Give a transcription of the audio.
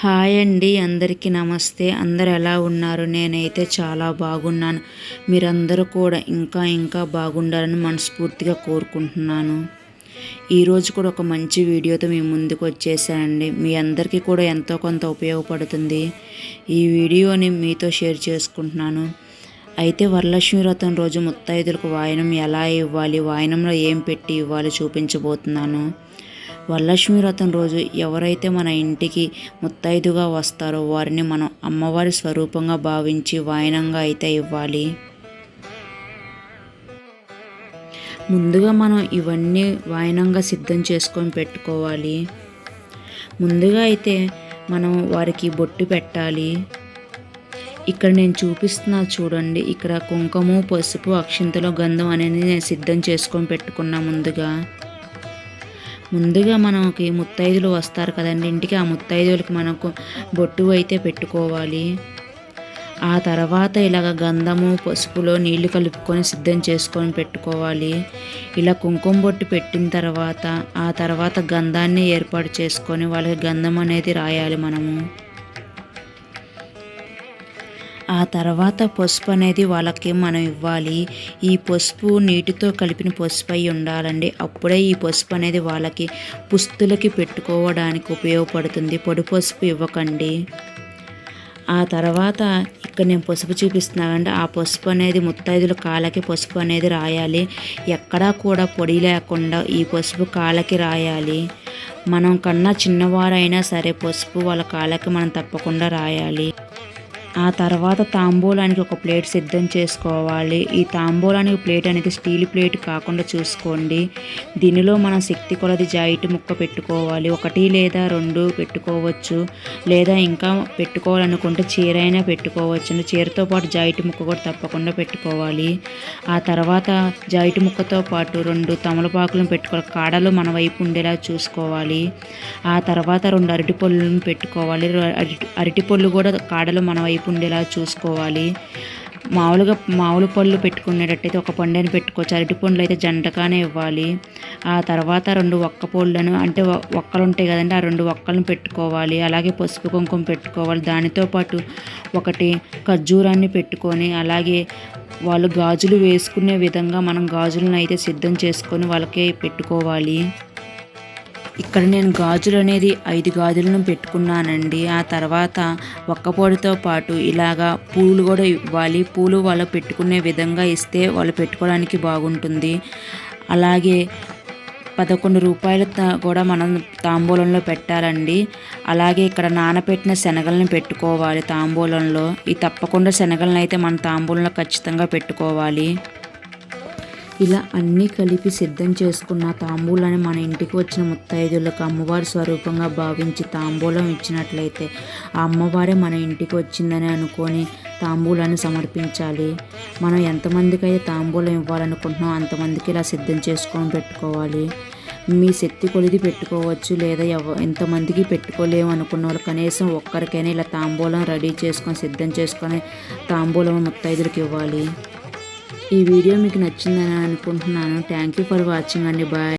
Hi అండి అందరికీ నమస్తే. అందరు ఎలా ఉన్నారు? నేనైతే చాలా బాగున్నాను. మీరందరూ కూడా ఇంకా ఇంకా బాగుండాలని మనస్ఫూర్తిగా కోరుకుంటున్నాను. ఈరోజు కూడా ఒక మంచి వీడియోతో మీ ముందుకు వచ్చేసానండి. మీ అందరికీ కూడా ఎంతో కొంత ఉపయోగపడుతుంది. ఈ వీడియోని మీతో షేర్ చేసుకుంటున్నాను. అయితే వరలక్ష్మి వ్రతం రోజు ముత్తైదులకు వాయనం ఎలా ఇవ్వాలి? వాయనంలో ఏం పెట్టి ఇవ్వాలి? చూపించబోతున్నాను. వరలక్ష్మి వ్రతం రోజు ఎవరైతే మన ఇంటికి ముత్తైదుగా వస్తారో వారిని మనం అమ్మవారి స్వరూపంగా భావించి వాయనంగా అయితే ఇవ్వాలి. ముందుగా మనం ఇవన్నీ వాయనంగా సిద్ధం చేసుకొని పెట్టుకోవాలి. ముందుగా అయితే మనం వారికి బొట్టు పెట్టాలి. ఇక్కడ నేను చూపిస్తున్నా చూడండి ఇక్కడ కుంకుమ పసుపు అక్షింతలో గంధం అనేది నేను సిద్ధం చేసుకొని పెట్టుకున్నా ముందుగా. ముందుగా మనకి ముత్తైదులు వస్తారు కదండి. ఇంటికి ఆ ముత్తైదులకి మనకు బొట్టు అయితే పెట్టుకోవాలి. ఆ తర్వాత ఇలాగ గంధము పసుపులో నీళ్ళు కలుపుకొని సిద్ధం చేసుకొని పెట్టుకోవాలి. ఇలా కుంకుమ బొట్టు పెట్టిన తర్వాత ఆ తర్వాత గంధాన్ని ఏర్పాటు చేసుకొని వాళ్ళకి గంధం అనేది రాయాలి మనము. ఆ తర్వాత పసుపు అనేది వాళ్ళకి మనం ఇవ్వాలి. ఈ పసుపు నీటితో కలిపిన పసుపు అయి ఉండాలండి. అప్పుడే ఈ పసుపు అనేది వాళ్ళకి పుస్తులకి పెట్టుకోవడానికి ఉపయోగపడుతుంది. పొడి పసుపు ఇవ్వకండి. ఆ తర్వాత ఇక్కడ నేను పసుపు చూపిస్తున్నానండి. ఆ పసుపు అనేది ముత్తైదుల కాళ్ళకి పసుపు అనేది రాయాలి. ఎక్కడా కూడా పొడి లేకుండా ఈ పసుపు కాళ్ళకి రాయాలి. మనం కన్నా చిన్నవారైనా సరే పసుపు వాళ్ళ కాళ్ళకి మనం తప్పకుండా రాయాలి. ఆ తర్వాత తాంబూలానికి ఒక ప్లేట్ సిద్ధం చేసుకోవాలి. ఈ తాంబూలానికి ప్లేట్ అనేది స్టీల్ ప్లేట్ కాకుండా చూసుకోండి. దీనిలో మనం శక్తి కొలది జాయిట్ ముక్క పెట్టుకోవాలి. ఒకటి లేదా రెండు పెట్టుకోవచ్చు. లేదా ఇంకా పెట్టుకోవాలనుకుంటే చీర అయినా పెట్టుకోవచ్చు. చీరతో పాటు జాయిట్ ముక్క కూడా తప్పకుండా పెట్టుకోవాలి. ఆ తర్వాత జాయిట్ ముక్కతో పాటు రెండు తమలపాకులను పెట్టుకోవాలి. కాడలు మన వైపు ఉండేలా చూసుకోవాలి. ఆ తర్వాత రెండు అరటిపళ్ళను పెట్టుకోవాలి. అరటి అరటి పళ్ళు కూడా కాడలు మన వైపు ఉండేలా చూసుకోవాలి. మామూలుగా మామూలు పళ్ళు పెట్టుకునేటట్టయితే ఒక పండుని పెట్టుకోవచ్చు. అరటి పండ్లు అయితే జంటగానే ఇవ్వాలి. ఆ తర్వాత రెండు ఒక్క పళ్ళను అంటే ఒక్కలు ఉంటాయి కదండి ఆ రెండు ఒక్కలను పెట్టుకోవాలి. అలాగే పసుపు కుంకుమ పెట్టుకోవాలి. దానితో పాటు ఒకటి ఖర్జూరాన్ని పెట్టుకొని అలాగే వాళ్ళు గాజులు వేసుకునే విధంగా మనం గాజులను అయితే సిద్ధం చేసుకొని వాళ్ళకి పెట్టుకోవాలి. ఇక్కడ నేను గాజులు అనేది ఐదు గాజులను పెట్టుకున్నానండి. ఆ తర్వాత ఒక్కపొడితో పాటు ఇలాగా పూలు కూడా ఇవ్వాలి. పూలు వాళ్ళు పెట్టుకునే విధంగా ఇస్తే వాళ్ళు పెట్టుకోవడానికి బాగుంటుంది. అలాగే పదకొండు రూపాయలు కూడా మనం తాంబూలంలో పెట్టాలండి. అలాగే ఇక్కడ నానపెట్టిన శనగలను పెట్టుకోవాలి తాంబూలంలో. ఈ తప్పకుండా శనగలను అయితే మన తాంబూలంలో ఖచ్చితంగా పెట్టుకోవాలి. ఇలా అన్నీ కలిపి సిద్ధం చేసుకున్న తాంబూలాన్ని మన ఇంటికి వచ్చిన ముత్తైదులకు అమ్మవారి స్వరూపంగా భావించి తాంబూలం ఇచ్చినట్లయితే ఆ అమ్మవారే మన ఇంటికి వచ్చిందని అనుకొని తాంబూలాన్ని సమర్పించాలి. మనం ఎంతమందికి అయితే తాంబూలం ఇవ్వాలనుకుంటున్నాం అంతమందికి ఇలా సిద్ధం చేసుకొని పెట్టుకోవాలి. మీ శక్తి కొలిది పెట్టుకోవచ్చు లేదా ఎవ ఎంతమందికి పెట్టుకోలేము అనుకున్న వాళ్ళు కనీసం ఒక్కరికైనా ఇలా తాంబూలం రెడీ చేసుకొని సిద్ధం చేసుకొని తాంబూలం ముత్తైదులకు ఇవ్వాలి. ఈ వీడియో మీకు నచ్చిందని అనుకుంటున్నాను. థ్యాంక్ యూ ఫర్ వాచింగ్ అండి. బాయ్